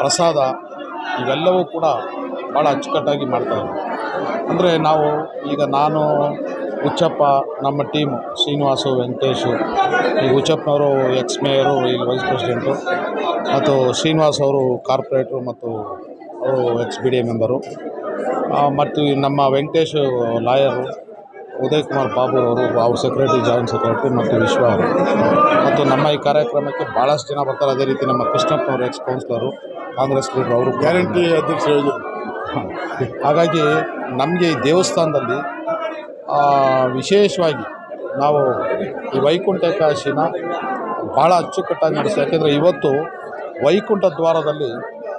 ಪ್ರಸಾದ ಇವೆಲ್ಲವೂ ಕೂಡ ಭಾಳ ಅಚ್ಚುಕಟ್ಟಾಗಿ ಮಾಡ್ತಾಯಿದ್ದೀವಿ ಅಂದರೆ ನಾವು ಈಗ ನಾನು, ಹುಚ್ಚಪ್ಪ, ನಮ್ಮ ಟೀಮು, ಶ್ರೀನಿವಾಸು, ವೆಂಕಟೇಶು, ಈ ಹುಚ್ಚಪ್ಪನವರು, ಎಕ್ಸ್ ಮೇಯರು, ಇಲ್ಲಿ ವೈಸ್ ಪ್ರೆಸಿಡೆಂಟು, ಮತ್ತು ಶ್ರೀನಿವಾಸ್ ಅವರು ಕಾರ್ಪೊರೇಟ್ರು ಮತ್ತು ಅವರು ex B D A member. ಮತ್ತು ನಮ್ಮ ವೆಂಕಟೇಶ್ ಲಾಯರು ಉದಯ್ ಕುಮಾರ್ ಬಾಬು ಅವರು ಅವ್ರ ಸೆಕ್ರೆಟರಿ, ಜಾಯಿಂಟ್ ಸೆಕ್ರೆಟರಿ ಮತ್ತು ವಿಶ್ವ ಅವರು. ಮತ್ತು ನಮ್ಮ ಈ ಕಾರ್ಯಕ್ರಮಕ್ಕೆ ಭಾಳಷ್ಟು ಜನ ಬರ್ತಾರೆ. ಅದೇ ರೀತಿ ನಮ್ಮ ಕೃಷ್ಣಪ್ಪನವರು, ಎಕ್ಸ್ ಕೌನ್ಸಿಲರು. ಕಾಂಗ್ರೆಸ್ ಲೀಡರ್ ಅವರು ಗ್ಯಾರಂಟಿ ಅಧ್ಯಕ್ಷ ಹಾಗಾಗಿ ನಮಗೆ ಈ ದೇವಸ್ಥಾನದಲ್ಲಿ ವಿಶೇಷವಾಗಿ ನಾವು ಈ ವೈಕುಂಠ ಏಕಾದಶಿನ ಭಾಳ ಅಚ್ಚುಕಟ್ಟಾಗಿ ನಡೆಸ್ತೀವಿ ಯಾಕೆಂದರೆ ಇವತ್ತು ವೈಕುಂಠ ದ್ವಾರದಲ್ಲಿ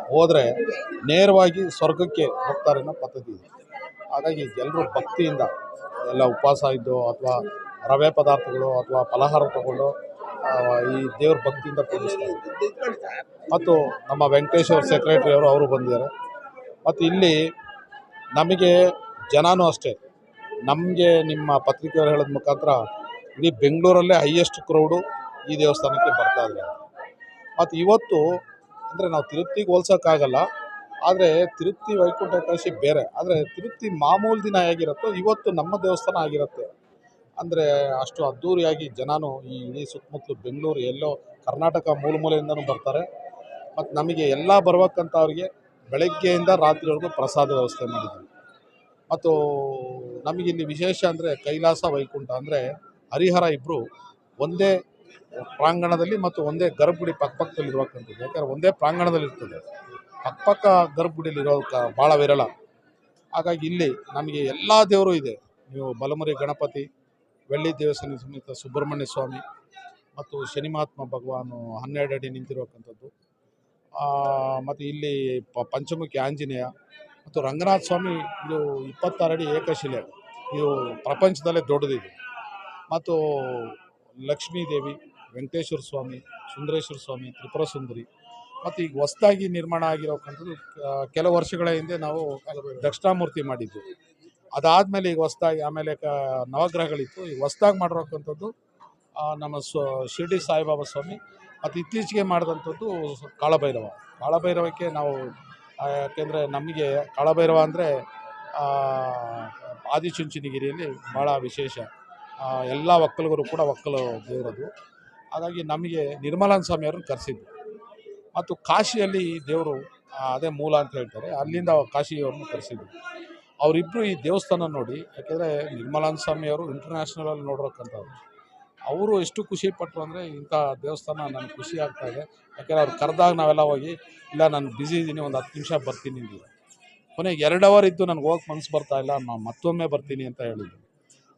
ಹೋದರೆ ನೇರವಾಗಿ ಸ್ವರ್ಗಕ್ಕೆ ಹೋಗ್ತಾರೆ ಅನ್ನೋ ಪದ್ಧತಿ ಇದೆ. ಹಾಗಾಗಿ ಎಲ್ಲರೂ ಭಕ್ತಿಯಿಂದ ಎಲ್ಲ ಉಪವಾಸ ಇದ್ದು ಅಥವಾ ರವೆ ಪದಾರ್ಥಗಳು ಅಥವಾ ಫಲಹಾರ ತಗೊಂಡು ಈ ದೇವ್ರ ಭಕ್ತಿಯಿಂದ ಪೂಜಿಸ್ತಾರೆ. ಮತ್ತು ನಮ್ಮ ವೆಂಕಟೇಶ್ವರ ಸೆಕ್ರೆಟರಿ ಅವರು ಅವರು ಬಂದಿದ್ದಾರೆ. ಮತ್ತು ಇಲ್ಲಿ ನಮಗೆ ಜನನೂ ಅಷ್ಟೇ. ನಮಗೆ ನಿಮ್ಮ ಪತ್ರಿಕೆಯವರು ಹೇಳಿದ ಮುಖಾಂತರ ಇಡೀ ಬೆಂಗಳೂರಲ್ಲೇ ಹೈಯೆಸ್ಟ್ ಕ್ರೌಡು ಈ ದೇವಸ್ಥಾನಕ್ಕೆ ಬರ್ತಾ ಇದ್ದಾರೆ ಮತ್ತು ಇವತ್ತು ಅಂದರೆ ನಾವು ತಿರುಪ್ತಿಗೆ ಹೋಲ್ಸೋಕ್ಕಾಗಲ್ಲ ಆದರೆ ತಿರುಪ್ತಿ ವೈಕುಂಠ ಏಕಾದಶಿ ಬೇರೆ. ಆದರೆ ತಿರುಪ್ತಿ ಮಾಮೂಲು ದಿನ ಹೇಗಿರುತ್ತೋ, ಇವತ್ತು ನಮ್ಮ ದೇವಸ್ಥಾನ ಆಗಿರುತ್ತೆ. ಅಂದರೆ ಅಷ್ಟು ಅದ್ಧೂರಿಯಾಗಿ ಜನನು ಈ ಇಡೀ ಸುತ್ತಮುತ್ತಲು ಬೆಂಗಳೂರು, ಎಲ್ಲೋ ಕರ್ನಾಟಕ ಮೂಲ ಮೂಲೆಯಿಂದನೂ ಬರ್ತಾರೆ. ಮತ್ತು ನಮಗೆ ಎಲ್ಲ ಬರಬೇಕಂತವ್ರಿಗೆ ಬೆಳಗ್ಗೆಯಿಂದ ರಾತ್ರಿವರೆಗೂ ಪ್ರಸಾದ ವ್ಯವಸ್ಥೆ ಮಾಡಿದ್ದೀವಿ. ಮತ್ತು ನಮಗಿಲ್ಲಿ ವಿಶೇಷ ಅಂದರೆ ಕೈಲಾಸ ವೈಕುಂಠ ಅಂದರೆ ಹರಿಹರ ಇಬ್ಬರು ಒಂದೇ ಪ್ರಾಂಗಣದಲ್ಲಿ ಮತ್ತು ಒಂದೇ ಗರ್ಭಗುಡಿ ಪಕ್ಕಪಕ್ಕದಲ್ಲಿರುವಂಥದ್ದು ಯಾಕಂದರೆ ಒಂದೇ ಪ್ರಾಂಗಣದಲ್ಲಿರ್ತದೆ ಪಕ್ಕಪಕ್ಕ ಗರ್ಭಗುಡಿಯಲ್ಲಿ ಇರೋದಕ್ಕೆ ಭಾಳ ವಿರಳ. ಹಾಗಾಗಿ ಇಲ್ಲಿ ನಮಗೆ ಎಲ್ಲ ದೇವರು ಇದೆ. ನೀವು ಬಲಮುರಿ ಗಣಪತಿ ಬೆಳ್ಳಿ ದೇವಸ್ಥಾನ ಸಮೇತ ಸುಬ್ರಹ್ಮಣ್ಯ ಸ್ವಾಮಿ ಮತ್ತು ಶನಿಮಾತ್ಮ ಭಗವಾನು ಹನ್ನೆರಡು ಅಡಿ ನಿಂತಿರುವಂಥದ್ದು. ಮತ್ತು ಇಲ್ಲಿ ಪ, ಪಂಚಮುಖಿ ಆಂಜನೇಯ ಮತ್ತು ರಂಗನಾಥ ಸ್ವಾಮಿ ಇದು ಇಪ್ಪತ್ತಾರು ಅಡಿ ಏಕಶಿಲೆ. ಇದು ಪ್ರಪಂಚದಲ್ಲೇ ದೊಡ್ಡದಿದೆ. ಮತ್ತು ಲಕ್ಷ್ಮೀದೇವಿ ವೆಂಕಟೇಶ್ವರ ಸ್ವಾಮಿ, ಸುಂದರೇಶ್ವರ ಸ್ವಾಮಿ, ತ್ರಿಪುರ ಸುಂದರಿ ಮತ್ತು ಈಗ ಹೊಸದಾಗಿ ನಿರ್ಮಾಣ ಆಗಿರೋಕ್ಕಂಥದ್ದು ಕೆಲವು ವರ್ಷಗಳ ಹಿಂದೆ ನಾವು ದಕ್ಷಿಣಾಮೂರ್ತಿ ಮಾಡಿದ್ದು. ಅದಾದಮೇಲೆ ಈಗ ಹೊಸ್ದಾಗಿ ಆಮೇಲೆ ಕ ನವಗ್ರಹಗಳಿತ್ತು. ಈಗ ಹೊಸ್ದಾಗಿ ಮಾಡಿರೋಕ್ಕಂಥದ್ದು ನಮ್ಮ ಸ್ವ ಶಿರ್ಡಿ ಸಾಯಿಬಾಬಾ ಸ್ವಾಮಿ. ಮತ್ತು ಇತ್ತೀಚೆಗೆ ಮಾಡಿದಂಥದ್ದು ಕಾಳಭೈರವ. ಕಾಳಭೈರವಕ್ಕೆ ನಾವು ಯಾಕೆಂದರೆ ನಮಗೆ ಕಾಳಭೈರವ ಅಂದರೆ ಆದಿಚುಂಚನಗಿರಿಯಲ್ಲಿ ಭಾಳ ವಿಶೇಷ. ಎಲ್ಲ ಒಕ್ಕಲಿಗರು ಕೂಡ ಒಕ್ಕಲು ದೇವರದು. ಹಾಗಾಗಿ ನಮಗೆ ನಿರ್ಮಲಾನಂದ ಸ್ವಾಮಿಯವ್ರನ್ನ ಕರೆಸಿದ್ದು. ಮತ್ತು ಕಾಶಿಯಲ್ಲಿ ದೇವರು ಅದೇ ಮೂಲ ಅಂತ ಹೇಳ್ತಾರೆ. ಅಲ್ಲಿಂದ ಕಾಶಿಯವ್ರನ್ನ ಕರೆಸಿದ್ದು. ಅವರಿಬ್ಬರು ಈ ದೇವಸ್ಥಾನ ನೋಡಿ ಯಾಕೆಂದರೆ ಅವರು ಸ್ವಾಮಿಯವರು ಇಂಟರ್ನ್ಯಾಷನಲಲ್ಲಿ ನೋಡಿರೋಕ್ಕಂಥವ್ರು. ಅವರು ಎಷ್ಟು ಖುಷಿ ಪಟ್ಟರು ಅಂದರೆ ಇಂಥ ದೇವಸ್ಥಾನ ನನಗೆ ಖುಷಿ ಆಗ್ತಾ ಇದೆ. ಯಾಕೆಂದರೆ ಅವ್ರು ಕರೆದಾಗ ನಾವೆಲ್ಲ ಹೋಗಿ ಇಲ್ಲ ನಾನು ಬ್ಯುಸಿ ಇದ್ದೀನಿ ಒಂದು ಹತ್ತು ನಿಮಿಷ ಬರ್ತೀನಿ ಅಂತ ಕೊನೆಗೆ ಎರಡು ಅವರ್ ಇದ್ದು ನನಗೆ ಹೋಗಕ್ಕೆ ಮನಸ್ಸು ಬರ್ತಾ ಇಲ್ಲ ನಾನು ಮತ್ತೊಮ್ಮೆ ಬರ್ತೀನಿ ಅಂತ ಹೇಳಿದ್ರು.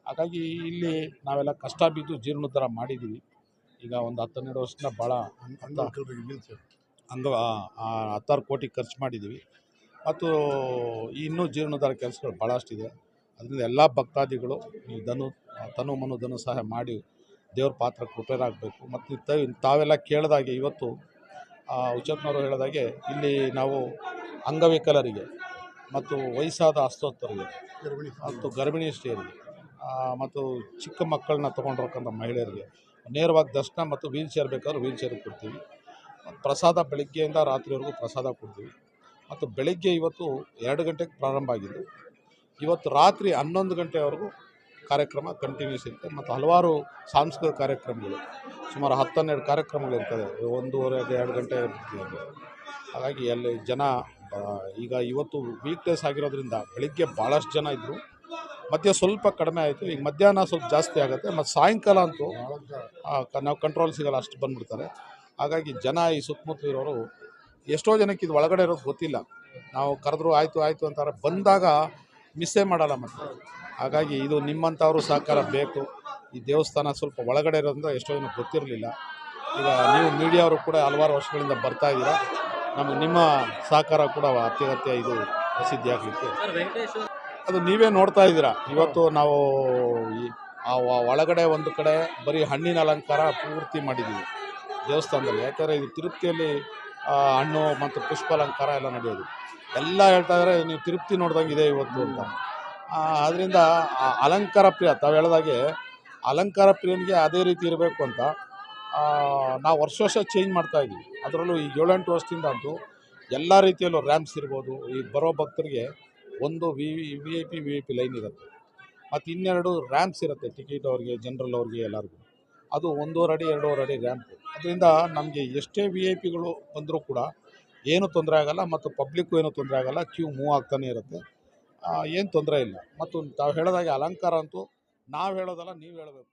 ಹಾಗಾಗಿ ಇಲ್ಲಿ ನಾವೆಲ್ಲ ಕಷ್ಟ ಬಿದ್ದು ಜೀರ್ಣೋದ್ಧಾರ ಮಾಡಿದ್ದೀವಿ ಈಗ ಒಂದು ಹನ್ನೆರಡು ವರ್ಷದಿಂದ ಭಾಳ ಆ, ಹತ್ತಾರು ಕೋಟಿ ಖರ್ಚು ಮಾಡಿದ್ದೀವಿ ಮತ್ತು ಇನ್ನೂ ಜೀರ್ಣೋದ್ಧಾರ ಕೆಲಸಗಳು ಭಾಳಷ್ಟಿದೆ ಅದರಿಂದ ಎಲ್ಲ ಭಕ್ತಾದಿಗಳು ಈ ಧನು ತನು ಮನು ಧನು ಸಹ ಮಾಡಿ ದೇವ್ರ ಪಾತ್ರ ಆಗಬೇಕು ಮತ್ತು ತ- ತಾವೆಲ್ಲ ಕೇಳಿದಾಗೆ ಇವತ್ತು ಉಚಿತ್ನವರು ಹೇಳಿದಾಗೆ ಇಲ್ಲಿ ನಾವು ಅಂಗವಿಕಲರಿಗೆ ಮತ್ತು ವಯಸ್ಸಾದ ಅಸ್ತೋತ್ತರಿಗೆ ಮತ್ತು ಗರ್ಭಿಣಿ ಆ, ಮತ್ತು ಚಿಕ್ಕ ಮಕ್ಕಳನ್ನ ತೊಗೊಂಡಿರೋಕ್ಕಂಥ ಮಹಿಳೆಯರಿಗೆ ನೇರವಾಗಿ ದರ್ಶನ ಮತ್ತು ವೀಲ್ ಚೇರ್ ಬೇಕಾದ್ರೆ ವೀಲ್ ಚೇರ್ ಕೊಡ್ತೀವಿ. ಪ್ರಸಾದ ಬೆಳಗ್ಗೆಯಿಂದ ರಾತ್ರಿವರೆಗೂ ಪ್ರಸಾದ ಕೊಡ್ತೀವಿ. ಮತ್ತು ಬೆಳಗ್ಗೆ ಇವತ್ತು ಎರಡು ಗಂಟೆಗೆ ಪ್ರಾರಂಭ ಆಗಿದ್ದು, ಇವತ್ತು ರಾತ್ರಿ ಹನ್ನೊಂದು ಗಂಟೆವರೆಗೂ ಕಾರ್ಯಕ್ರಮ ಕಂಟಿನ್ಯೂಸ್ ಇರುತ್ತೆ. ಮತ್ತು ಹಲವಾರು ಸಾಂಸ್ಕೃತಿಕ ಕಾರ್ಯಕ್ರಮಗಳು, ಸುಮಾರು ಹತ್ತನ್ನೆರಡು ಕಾರ್ಯಕ್ರಮಗಳು ಇರ್ತದೆ ಒಂದೂವರೆ ಎರಡು ಗಂಟೆ ಹಾಗಾಗಿ ಅಲ್ಲಿ ಜನ ಈಗ ಇವತ್ತು ವೀಕ್ ಡೇಸ್ ಆಗಿರೋದ್ರಿಂದ ಬೆಳಿಗ್ಗೆ ಭಾಳಷ್ಟು ಜನ ಇದ್ದರು ಮಧ್ಯ ಸ್ವಲ್ಪ ಕಡಿಮೆ ಆಯಿತು. ಈಗ ಮಧ್ಯಾಹ್ನ ಸ್ವಲ್ಪ ಜಾಸ್ತಿ ಆಗುತ್ತೆ. ಮತ್ತು ಸಾಯಂಕಾಲ ಅಂತೂ ನಾವು ಕಂಟ್ರೋಲ್ ಸಿಗಲ್ಲ, ಅಷ್ಟು ಬಂದ್ಬಿಡ್ತಾರೆ. ಹಾಗಾಗಿ ಜನ ಈ ಸುತ್ತಮುತ್ತ ಇರೋರು ಎಷ್ಟೋ ಜನಕ್ಕೆ ಇದು ಒಳಗಡೆ ಇರೋದು ಗೊತ್ತಿಲ್ಲ. ನಾವು ಕರೆದ್ರು ಆಯಿತು ಆಯಿತು ಅಂತಾರೆ. ಬಂದಾಗ ಮಿಸ್ಸೇ ಮಾಡಲ್ಲ ಮತ್ತೆ. ಹಾಗಾಗಿ ಇದು ನಿಮ್ಮಂಥವ್ರು ಸಹಕಾರ ಬೇಕು. ಈ ದೇವಸ್ಥಾನ ಸ್ವಲ್ಪ ಒಳಗಡೆ ಇರೋದ್ರಿಂದ ಎಷ್ಟೋ ಜನಕ್ಕೆ ಗೊತ್ತಿರಲಿಲ್ಲ. ಈಗ ನೀವು ಮೀಡಿಯಾವರು ಕೂಡ ಹಲವಾರು ವರ್ಷಗಳಿಂದ ಬರ್ತಾ ಇದ್ದೀರಾ. ನಮಗೆ ನಿಮ್ಮ ಸಹಕಾರ ಕೂಡ ಅತ್ಯಗತ್ಯ ಇದು ಪ್ರಸಿದ್ಧಿ ಆಗಲಿಕ್ಕೆ. ಅದು ನೀವೇ ನೋಡ್ತಾ ಇದ್ದೀರಾ. ಇವತ್ತು ನಾವು ಈ ಆ ಒಳಗಡೆ ಒಂದು ಕಡೆ ಬರೀ ಹಣ್ಣಿನ ಅಲಂಕಾರ ಪೂರ್ತಿ ಮಾಡಿದ್ದೀವಿ ದೇವಸ್ಥಾನದಲ್ಲಿ. ಯಾಕಂದರೆ ಇದು ತಿರುಪ್ತಿಯಲ್ಲಿ ಹಣ್ಣು ಮತ್ತು ಪುಷ್ಪ ಅಲಂಕಾರ ಎಲ್ಲ ನಡೆಯೋದು. ಎಲ್ಲ ಹೇಳ್ತಾ ಇದ್ದಾರೆ ನೀವು ತಿರುಪ್ತಿ ನೋಡ್ದಂಗೆ ಇದೆ ಇವತ್ತು ಅಂತ. ಅದರಿಂದ ಅಲಂಕಾರ ಪ್ರಿಯ, ತಾವು ಹೇಳ್ದಾಗೆ ಅಲಂಕಾರ ಪ್ರಿಯನಿಗೆ ಅದೇ ರೀತಿ ಇರಬೇಕು ಅಂತ. ನಾವು ವರ್ಷ ವರ್ಷ ಚೇಂಜ್ ಮಾಡ್ತಾ ಇದ್ದೀವಿ. ಅದರಲ್ಲೂ ಈ ಏಳೆಂಟು ವರ್ಷದಿಂದ ಅಂತೂ ಎಲ್ಲ ರೀತಿಯಲ್ಲೂ ರ್ಯಾಂಪ್ಸ್ ಇರ್ಬೋದು. ಈ ಬರೋ ಭಕ್ತರಿಗೆ ಒಂದು V V I P V I P line ಇರುತ್ತೆ. ಮತ್ತು ಇನ್ನೆರಡು ರ್ಯಾಂಪ್ಸ್ ಇರುತ್ತೆ ಟಿಕೆಟ್ ಅವ್ರಿಗೆ ಜನರಲ್ ಅವ್ರಿಗೆ ಎಲ್ಲರಿಗೂ. ಅದು ಒಂದೂವರೆ ಅಡಿ, ಎರಡೂವರೆ ಅಡಿ ರ್ಯಾಂಪು ಅದರಿಂದ ನಮಗೆ ಎಷ್ಟೇ ವಿ ಐ ಪಿಗಳು ಬಂದರೂ ಕೂಡ ಏನು ತೊಂದರೆ ಆಗಲ್ಲ ಮತ್ತು ಪಬ್ಲಿಕ್ಕು ಏನು ತೊಂದರೆ ಆಗಲ್ಲ ಕ್ಯೂ ಮೂವ್ ಆಗ್ತಾನೆ ಇರುತ್ತೆ. ಏನು ತೊಂದರೆ ಇಲ್ಲ. ಮತ್ತು ತಾವು ಹೇಳಿದಾಗೆ ಅಲಂಕಾರ ಅಂತೂ ನಾವು ಹೇಳೋದಲ್ಲ, ನೀವು ಹೇಳಬೇಕು.